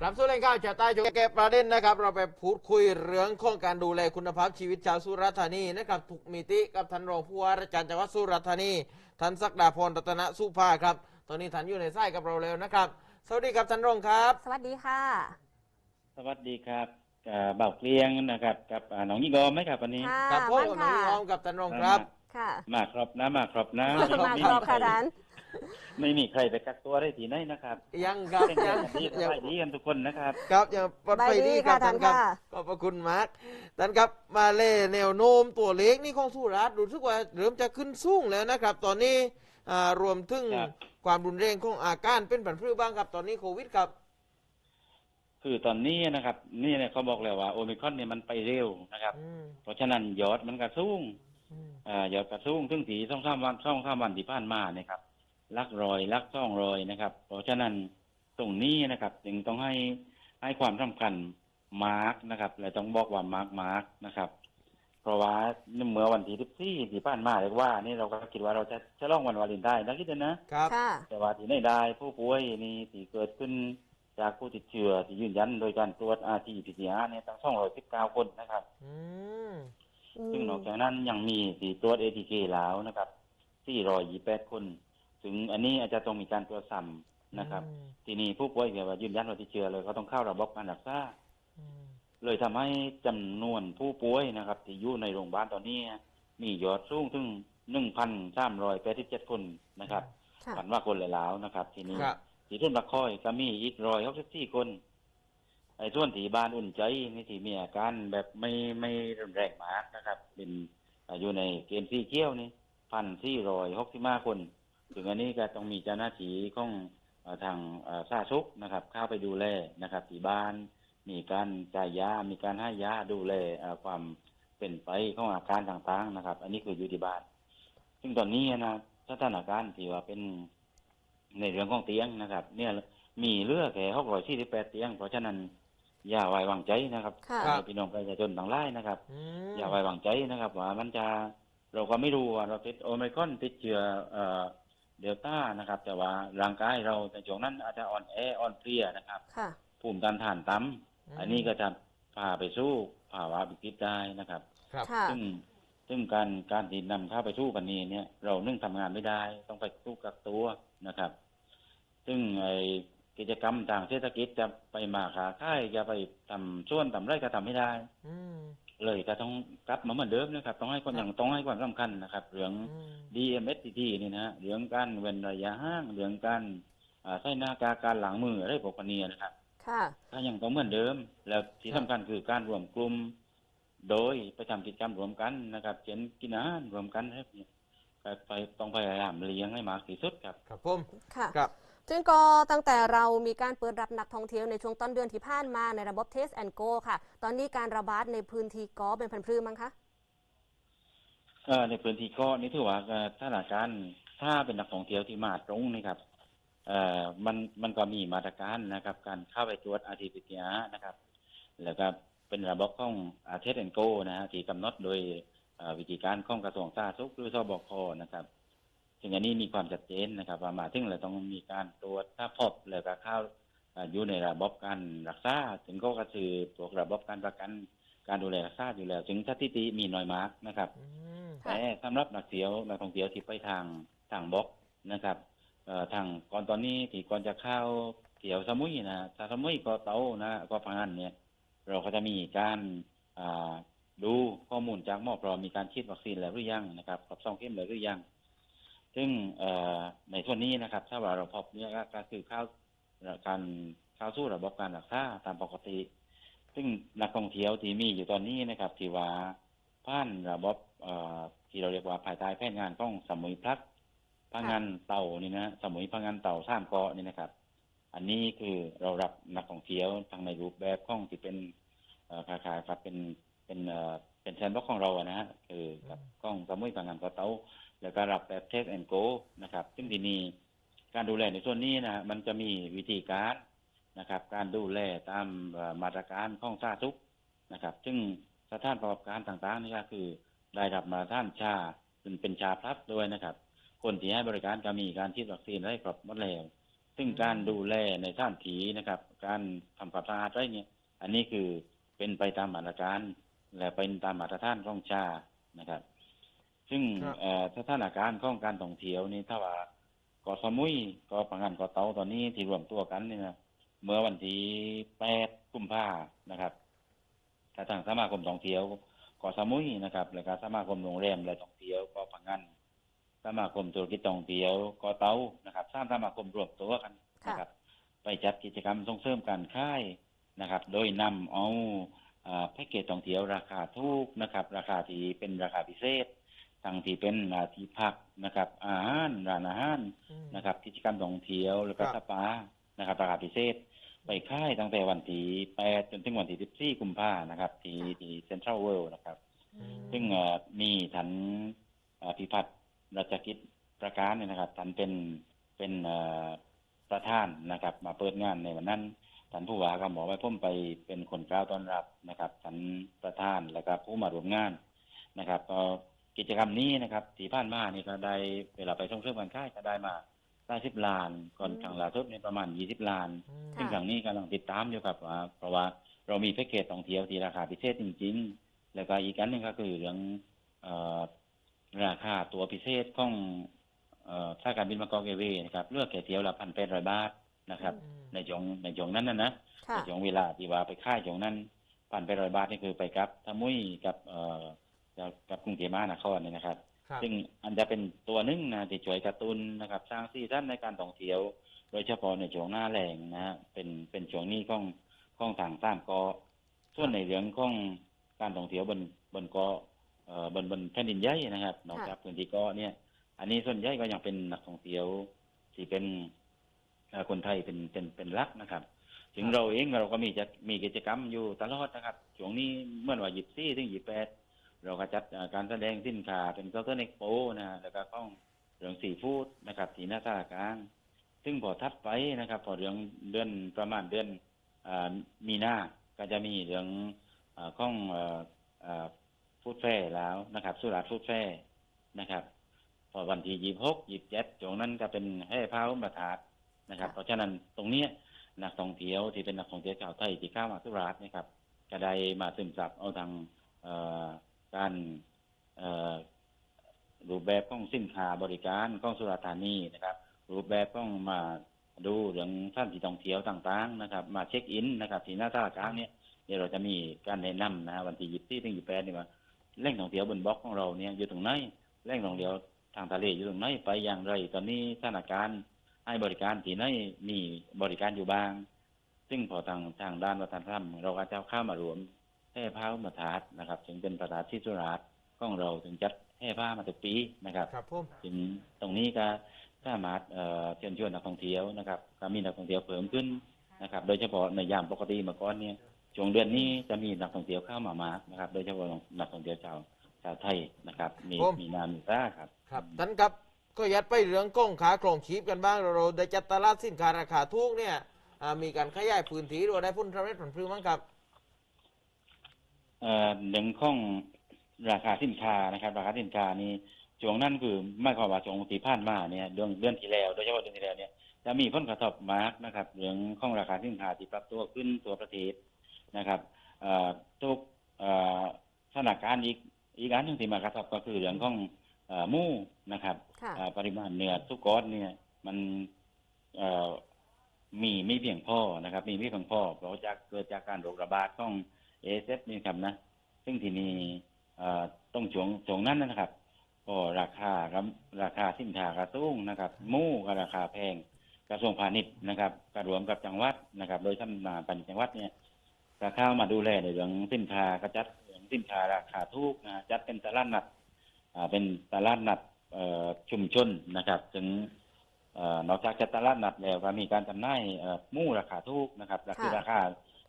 กลับสู่รายการจะใต้จงแก้ประเด็นนะครับ เราไปพูดคุยเรื่องของการดูแลคุณภาพชีวิตชาวสุราษฎร์ธานีนะครับทุกมิติกับท่านรองผู้ว่าราชการจังหวัดสุราษฎร์ธานีท่านศักดาพรรัตนสุภาครับ ตอนนี้ท่านอยู่ในสายกับเราแล้วนะครับ สวัสดีครับท่านรองครับ สวัสดีค่ะ สวัสดีครับอ่าบ่าวเกลียงนะครับกับอ่าน้องยี่งอมไหมครับวันนี้ค่ะกับพ่อบ้านกับน้องค่ะ น้องกับท่านรองครับ ค่ะ มาครบนะมาครบนะ มาครบมาไม่ครมีอบใครค่ะร้าน ไม่มีใครไปกักตัวได้ที่ไหนนะครับยังครับเป็นยังอย่างนี้สยังบายดีกันทุกคนนะครับ ครับยังปลอดภัยดีครับสบายดีค่ะท่านครับท่านค่ะ ขอบพระคุณมากท่านครับมาเล่แนวโน้มตัวเลขนี่ของสุราษฎร์รู้สึกว่าเริ่มจะขึ้นสูงแล้วนะครับ ตอนนี้อ่ารวมถึงครับ ความรุนแรงของอาการเป็นผันพืชบ้างครับตอนนี้โควิดครับ คือตอนนี้นะครับ นี่เนี่ยเขาบอกแล้วว่าโอมิครอนเนี่ยมันไปเร็วนะครับ อืมเพราะฉะนั้นยอดมันกระสูงอืมอ่ายอดกระสูงถึงถีสองสามวันสองสามวันที่ผ่านมาเนี่ยครับ ลักรอยลักซ่องรอยนะครับ เพราะฉะนั้นตรงนี้นะครับ จึงต้องให้ให้ความสำคัญมาร์กนะครับและต้องบอกว่ามาร์กมาร์กนะครับ เพราะว่าเมื่อวันที่ที่ที่ที่ผ่านมาเรียกว่า นี่เราก็คิดว่าเราจะฉลองวันวาเลนไทน์นะคิดดูนะครับค่ะแต่ว่าที่ไม่ได้ผู้ป่วยนี่ที่เกิดขึ้นจากผู้ติดเชื้อที่ยืนยันโดยการตรวจ RT-PCR เนี่ยตั้ง219คนนะครับอืมซึ่งนอกจากนั้นยังมีที่ตรวจ ATK แล้วนะครับ428คน ถึงอันนี้อาจจะต้องมีการตรวจซ้ำนะครับ อืม ทีนี้ผู้ป่วยที่ว่ายืนยันว่าติดเชื้อเลยก็ต้องเข้าระบบการรักษา อืมเลยทำให้จำนวนผู้ป่วยนะครับ ที่อยู่ในโรงพยาบาลตอนนี้ มียอดสูงถึง1,387คนนะครับค่ะ ฝันว่าคนหลายๆนะครับ ทีนี้ครับ ที่ทุ่นบักคอยก็มีอีกร้อยหกสิบสี่คน ไอ้ส่วนที่บ้านอุ่นใจนี่ที่มีอาการแบบไม่ไม่รุนแรงมากนะครับ เป็นอ่าอยู่ในเกณฑ์ที่เกี้ยวนี่พันสี่ร้อยหกสิบห้าคน ถึงอันนี้ก็ต้องมีเจ้าหน้าที่ของเอ่อทางเอ่อสาธารณสุขนะครับ เข้าไปดูแลนะครับที่บ้าน มีการจ่ายยา มีการให้ยาดูแลเอ่อความเป็นไปของอาการต่างๆนะครับ อันนี้คืออยู่ที่บ้าน ซึ่งตอนนี้นะสถานการณ์ที่ว่าเป็นในเรื่องของเตียงนะครับ เนี่ยมีเหลือแค่หกร้อยสี่สิบแปดเตียง เพราะฉะนั้นอย่าไว้วางใจนะครับค่ะพี่น้องประชาชนต่างหลายนะครับอืมอย่าไว้วางใจนะครับ ว่ามันจะเราก็ไม่รู้ว่าเราติดโอไมครอนติดเชื้อ เอ่อเดลต้านะครับ แต่ว่าร่างกายเราในช่วงนั้นอาจจะอ่อนแออ่อนเพลียนะครับค่ะ ภูมิต้านทานต่ำอันนี้ก็จะพาไปสู้ภาวะวิกฤตได้นะครับ ครับ ค่ะ ซึ่งซึ่งการการที่นำเข้าไปสู้กันนี้เนี่ย เรานึ่งทำงานไม่ได้ต้องไปสู้กักตัวนะครับ ซึ่งไอกิจกรรมทางเศรษฐกิจจะไปมาขาค่ายจะไปทำส่วนทำไรก็ทำไม่ได้ อืม เลยก็ต้องกลับมาเหมือนเดิมนะครับ ต้องให้ความครับอย่างต้องให้ความสำคัญนะครับเรื่อง อืม DMSTT นี่นะเรื่องการเว้นระยะห่างเรื่องการอ่าใส่หน้ากากการหลังมืออะไรพวกนี้นะครับ ค่ะ ถ้ายังต้องเหมือนเดิม แล้วที่สำคัญคือการรวมกลุ่มโดยไปทำกิจกรรมรวมกันนะครับเช่นกินอาหารรวมกันครับเนี่ยก็ไปต้องพยายามเลี้ยงให้มากที่สุดครับ ครับผม ค่ะ ครับ ซึ่งก็ตั้งแต่เรามีการเปิดรับนักท่องเที่ยวในช่วงต้นเดือนที่ผ่านมาในระบบ Test and Go ค่ะ ตอนนี้การระบาดในพื้นที่ก็เป็นพันพืชมั้งคะในพื้นที่ก็นี่ถือว่าเอ่อถ้าหาการถ้าเป็นนักท่องเที่ยวที่มาตรงนี่ครับมันมันก็มีมาตรการนะครับ การเข้าไปตรวจ RT-PCR นะครับ แล้วก็เป็นระบบของเทสแอนโกนะฮะที่กำหนดโดยวิธีการของกระทรวงสาธารณสุขหรือสบคนะครับ ซึ่งอันนี้มีความชัดเจนนะครับว่ามาถึงเราต้องมีการตรวจถ้าพบแล้วก็เข้าเอ่ออยู่ในระบบการรักษาถึงก็กระสือพวกระบบการประกันการดูแลรักษาอยู่แล้วถึงสถิติมีน้อยมากนะครับอืมค่ะแต่สำหรับนักเที่ยวนักท่องเที่ยวที่ไปทางทางบกนะครับเอ่อทางก่อนตอนนี้ที่ก่อนจะเข้าเที่ยวสมุยนะถ้าสมุยก็เตานะก็พังงานเนี่ย เราก็จะมีการอ่าดูข้อมูลจากหมอพร้อมมีการฉีดวัคซีนแล้วหรือยังนะครับครบสองเข็มแล้วหรือยัง ซึ่งในส่วนนี้นะครับ ถ้าว่าเราพบเนี่ยก็ก็คือข้าวการข้าวสู่ระบบการรักษาตามปกติ ซึ่งนักท่องเที่ยวที่มีอยู่ตอนนี้นะครับที่ว่าผ่านระบบที่เราเรียกว่าภายใต้แผนงานของสมุยพลัดพังงานเต่านี่นะสมุยพังงานเต่าสามเกาะนี่นะครับ อันนี้คือเรารับนักท่องเที่ยวทางในรูปแบบข้องที่เป็นเอ่อคล้ายๆครับเป็นเป็นเป็นแซนด์บ็อกของเราอะนะฮะคือกับกล้องสมุยพังงานเกาะเต่า แล้วก็รับแบบเทสแอนโกนะครับ ซึ่งทีนี้การดูแลในส่วนนี้นะมันจะมีวิธีการนะครับ การดูแลตามมาตรการข้องสาธารณสุขนะครับ ซึ่งสถานประกอบการต่างๆนี่ก็คือได้รับมาตรฐานชาซึ่งเป็นชาพลัสด้วยนะครับ คนที่ให้บริการก็มีการฉีดวัคซีนได้ครบหมดแล้วซึ่งการดูแลในสถานที่นะครับ การทำความสะอาดอะไรเนี่ย อันนี้คือเป็นไปตามมาตรการ และเป็นตามมาตรฐานของชานะครับ ซึ่งครับเอ่อสถานการณ์ของการท่องเที่ยวนี่ถ้าว่าเกาะสมุยเกาะปังงันเกาะเตาตอนนี้ที่รวมตัวกันเนี่ยนะเมื่อวันที่แปดกุมภานะครับถ้าทางสมาคมท่องเที่ยวเกาะสมุยนะครับ แล้วก็สมาคมโรงแรมและท่องเที่ยวเกาะปังงันสมาคมธุรกิจท่องเที่ยวเกาะเตานะครับสร้างสมาคมรวมตัวกันนะครับ ไปจัดกิจกรรมส่งเสริมการค้ายนะครับ โดยนำเอาอ่าแพ็กเกจท่องเที่ยวราคาถูกนะครับ ราคาที่เป็นราคาพิเศษ ทั้งที่เป็นอ่าที่พักนะครับ อาหารร้านอาหารอืมนะครับ กิจกรรมท่องเที่ยวแล้วก็ครับสปานะครับราคาพิเศษ ไปค่ายตั้งแต่วันที่8จนถึงวันที่14กุมภานะครับที่ที่เซ็นทรัลเวิลด์นะครับ อืม ซึ่งเอ่อมีท่านเอ่อพิพัฒน์รัชกิจประการเนี่ยนะครับท่านเป็นเป็นเอ่อประธานนะครับ มาเปิดงานในวันนั้นท่านผู้ว่าก็บอกว่าผมไปเป็นคนกล่าวต้อนรับนะครับท่านประธานแล้วก็ผู้มาร่วมงานนะครับ ก็ กิจกรรมนี้นะครับที่ผ่านมานี่ก็ได้เวลาไปท่องเที่ยวกันค่ายก็ได้มาได้สิบล้าน ก่อนอืมครั้งล่าสุดในยประมาณยี่สิบล้านอืมซึ่งครั้งนี้กำลังติดตามอยู่ครับว่าเพราะว่าเรามีแพ็กเกจท่องเที่ยวที่ราคาพิเศษจริง ๆ แล้วก็อีกอันหนึงก็คือเรื่องเอ่อราคาตัวพิเศษของเอ่อท่าการบินบางกอกเอเวย์นะครับเลือกแค่เที่ยวละพันแปดร้อยบาทนะครับ อืมในจงในจงนั้นนะนะ ค่ะในจงเวลาที่ว่าไปค่ายจงนั้นพันแปดร้อยบาทนี่คือไปกับทามุยกับเอ่อ กับกับกรุงเทพมหานครเนี่ยนะครับ ครับซึ่งอันจะเป็นตัวหนึงนะที่ช่วยกระตุ้นนะครับสร้างซีซั่นในการท่องเที่ยว โดยเฉพาะในช่วงหน้าแรงนะฮะเป็นเป็นช่วงนี้ของของทางสามเกาะส่วนในเรื่องของการท่องเที่ยวบนบนเกาะเอ่อบนบนแผ่นดินใหญ่นะครับนอกจากพื้นที่เกาะเนี่ย อันนี้ส่วนใหญ่ก็ยังเป็นนักท่องเที่ยวที่เป็นเอ่อคนไทยเป็นเป็นเป็นหลักนะครับ ถึงเราเองเราก็มีจะมีกิจกรรมอยู่ตลอดนะครับช่วงนี้เมื่อวันหยิบซี่ถึงหยิบแปด เราก็จัดเอ่อการแสดงสินค้าเป็นเคาน์เตอร์เน็กโปนะฮะแล้วก็ข้องเรื่องสีฟู้ดนะครับที่หน้าตลาดกลางซึ่งพอทัดไปนะครับ พอเรื่องเดือนประมาณเดือนอามีนาก็จะมีเรื่องอาข้องฟู้ดแฟร์แล้วนะครับ สุราษฎร์ฟู้ดแฟร์นะครับ พอวันที่ยี่หกยี่เจ็ดช่วงนั้นก็เป็นให้พาวุมาถาดนะครับค่ะเพราะฉะนั้นตรงเนี้ยนักท่องเที่ยวที่เป็นนักท่องเที่ยวชาวไทยที่เข้ามาสุราษฎร์นะครับก็ได้มาซึมซับเอาทางเอ่อ การรูปแบบของสินค้าบริการของสุราธานีนะครับ รูปแบบต้องมาดูเรื่องสถานที่ท่องเที่ยวต่างๆนะครับ มาเช็คอินนะครับที่หน้าตลาดกลางเนี่ยเดี๋ยวเราจะมีการแนะนำนะฮะวันที่ยี่สิบถึงยี่สิบแปดนี่ว่าแหล่งท่องเที่ยวบนบล็อกของเราเนี่ยอยู่ตรงไหนแหล่งท่องเที่ยวทางทะเลอยู่ตรงไหนไปอย่างไร ตอนนี้สถานการณ์ให้บริการที่ไหนมีบริการอยู่บ้าง ซึ่งพอทางทางด้านวัฒนธรรม เราก็จะเข้ามารวม แห่ผ้ามาทาดนะครับ ถึงเป็นประธานที่สุราษฎร์ของเราถึงจัดแห่ผ้ามาทุกปีนะครับครับผมถึงตรงนี้ก็สามารถเอ่อเชิญชวนนักท่องเที่ยวนะครับก็มีนักท่องเที่ยวเพิ่มขึ้นนะครับ โดยเฉพาะในยามปกติเมื่อก่อนเนี่ยช่วงเดือนนี้จะมีนักท่องเที่ยวเข้ามามากนะครับ โดยเฉพาะนักท่องเที่ยวชาวชาวไทยนะครับ มีมีนามีตาครับ ครับท่านครับก็ยัดไปเรื่องกล้องขาโครงชีพกันบ้างเราเราได้จัดตลาดสินค้าราคาถูกเนี่ยอ่ามีการขยายพื้นที่หรือว่าได้พุ่นทำให้ผลพลืมั้งครับ เอ่อเรื่องของราคาสินค้านะครับ ราคาสินค้านี่ช่วงนั้นคือไม่ความว่าช่วงที่ผ่านมาเนี่ยเดือนเดือนที่แล้วโดยเฉพาะเดือนที่แล้วเนี่ยจะมีผลกระทบมากนะครับเรื่องของราคาสินค้าที่ปรับตัวขึ้นตัวประเทศนะครับเอ่อทุกเอ่อสถานการณ์อีกอีกอันหนึงที่มากระทบก็คือเรื่องของเอ่อหมูนะครับค่ะอ่าปริมาณเนื้อทุกก้อนเนี่ย มันเอ่อมีไม่เพียงพอนะครับ มีไม่เพียงพอเพราะจากเกิดจากการโรคระบาดของ เอเซนี่ครับนะ ซึ่งที่นี่ต้องช่วงช่วงนั้นนะครับก็ราคาครับราคาสินค้ากระสูงนะครับมูก็ราคาแพงกระทรวงพาณิชย์นะครับกระรวมกับจังหวัดนะครับ โดยท่านมาพาณิชย์จังหวัดเนี่ยก็เข้ามาดูแลในเรื่องสินค้ากระจัดเรื่องสินค้าราคาถูกนะจัดเป็นตลาดนัดเป็นตลาดนัดชุมชนนะครับถึงนอกจากจะตลาดนัดแล้วก็มีการจำหน่ายเอ่มูราคาถูกนะครับราคาราคา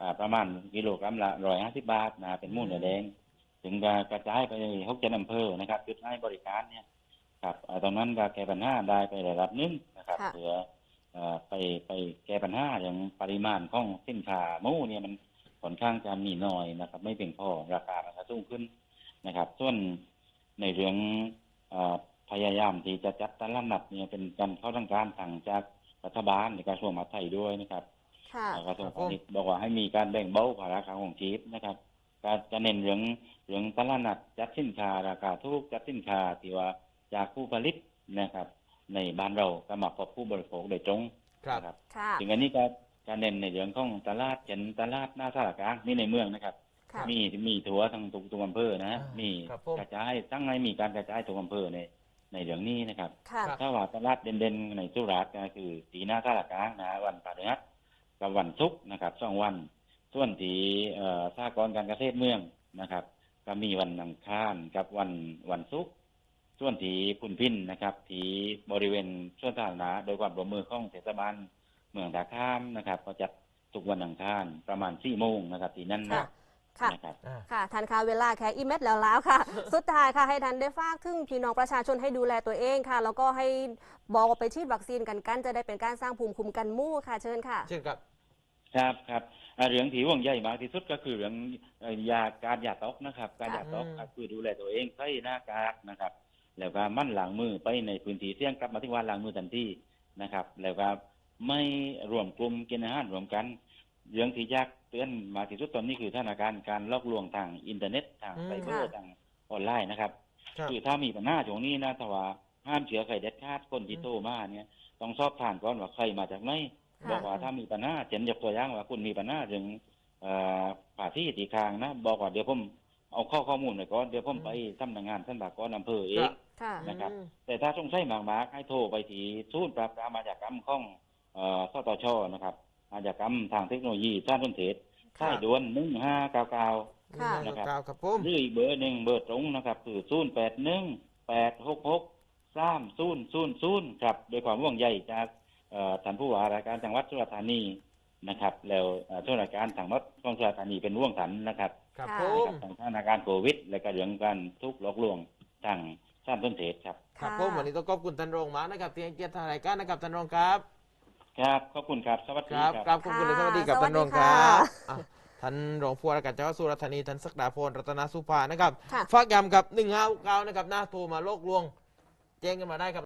อ่าประมาณกิโลกรัมละร้อยห้าสิบบาทนะเป็นหมูเนื้อแดง ถึงจะกระจายไปหกเจ็ดอำเภอนะครับจุดให้บริการเนี่ยครับเอ่อตรงนั้นก็แก้ปัญหาได้ไประดับหนึงนะครับค่ะเพื่อเอ่อไปไปแก้ปัญหาอย่างปริมาณของสินค้าหมูเนี่ยมันค่อนข้างจะมีน้อยนะครับ ไม่เพียงพอราคามันก็สูงขึ้นนะครับ ส่วนในเรื่องเอ่อพยายามที่จะจัดตลาดนัดเนี่ยเป็นการเข้าทางการสั่งจากรัฐบาลในกระทรวงมหาดไทยด้วยนะครับ ค่ะกระทรวงพาณิชย์บอกว่าให้มีการแบ่งเบาภาระของชีพนะครับการจะเน้นเรื่องเรื่องตลาดนัดจัดสินค้าราคาถูกจัดสินค้าที่ว่าจากผู้ผลิตนะครับ ในบ้านเราก็มาพบผู้บริโภคโดยตรงครับนะครับค่ะถึงอันนี้ก็การเน้นในเรื่องของตลาดเช่นตลาดหน้าสารกลางนี่ในเมืองนะครับค่ะมีมีทัวร์ทั้งทุกทุกอำเภอนะฮะอ่ามีมีครับผมกระจายตั้งให้มีการกระจายทุกอำเภอในในเรื่องนี้นะครับค่ะครับถ้าว่าตลาดเด่นๆในสุราษฎร์ก็คือตีหน้าสารกลางนะฮะวันพฤหัส กับวันศุกร์นะครับสองวัน ส่วนที่เอ่อสหกรณ์การเกษตรเมืองนะครับ ก็มีวันอังคารกับวันวันศุกร์ส่วนที่พุนพินนะครับที่บริเวณส่วนสาธารณะโดยความร่วมมือของเทศบาลเมืองตาข้ามนะครับ ก็จัดทุกวันอังคารประมาณสี่โมงนะครับที่นั่นค่ะนะค่ะนะครับอ่าค่ะทันค่ะเวลาแค่อีเม็ดแล้วแล้วค่ะ สุดท้ายค่ะให้ทันได้ฝากถึงพี่น้องประชาชนให้ดูแลตัวเองค่ะ แล้วก็ให้บอกว่าไปฉีดวัคซีนกันกันจะได้เป็นการสร้างภูมิคุ้มกันหมู่ค่ะเชิญค่ะ เช่นครับ ครับครับอ่าเรื่องที่ห่วงใยมากที่สุดก็คือเรื่องเอ่อยาการยาตกนะครับ การยาตกค่ะก็คือดูแลตัวเองใส่หน้ากากนะครับ แล้วก็มั่นล้างมือไปในพื้นที่เสี่ยงกลับมาที่วันล้างมือทันทีนะครับ แล้วก็ไม่รวมกลุ่มกินอาหารรวมกัน เรื่องที่ยากเตือนมากที่สุดตอนนี้คือสถานการณ์การลอกลวงทางอินเทอร์เน็ตทางอืม ไซเบอร์ค่ะ ทางออนไลน์นะครับ ครับ คือถ้ามีปัญหาช่วงนี้นะถ้าว่าห้ามเชื้อไข่เด็ดขาดคนที่โทรมาเนี่ย ต้องสอบถามก่อนว่าใครมาจากไหนค่ะ บอกว่าถ้ามีปัญหาเช่นยกตัวอย่างว่าคุณมีปัญหาถึงเอ่อป่าที่ตีคางนะ บอกว่าเดี๋ยวผมเอาข้อข้อมูลไปก่อนเดี๋ยวผมไปสำนักงานท่านบากรอำเภอเอครังบค่ะนะครับอืมแต่ถ้าสงสัยมากๆให้โทรไปที่ศูนย์ปราบปรามอาชญากรรมของเอ่อสตชนะครับอาชญากรรมทางเทคโนโลยีสร้างต้นเทศครัใต้บด่วนหนึ่งห้าเก้าเก้าค่ะหนึ่งห้าเก้าครับผมหรืออีกเบอร์หนึ่งเบอร์ตรงนะครับ คือศูนย์แปดหนึ่งแปดหกหกสามศูนย์ศูนย์ศูนย์ครับโดยความห่วงใยจากเอ่อ ท่านผู้ว่าราชการจังหวัดสุราษฎร์ธานีนะครับ แล้วเอ่อส่วนราชการทางวัดของสุราษฎร์ธานีเป็นร่วงสันนะครับครับค่ะผนะมครับทางสถานการณ์โควิด และก็เรื่องการทุกข์หลอกลวงทางสร้างต้นเทศครับ ครับค่ะผมวันนี้ต้องขอบคุณท่านรองมากนะครับที่ให้เกียรติทางรายการนะครับท่านรองครับครับขอบคุณครับสวัสคดีรับครับ ครับขอบคุณเลยสค่ะวัสดีกับสวัท่าสนดีรองครับค่ะอะท่านรองผู้ว่าราชการจังหวัดสุราษฎร์ธานีท่านศักดาพรรัตนสุภานะครับค่ะ ฝากย้ำกับหนึ่งห้าเก้านะครับหน้าโทรมาโลกลวงแจ้งกันมาได้ครับ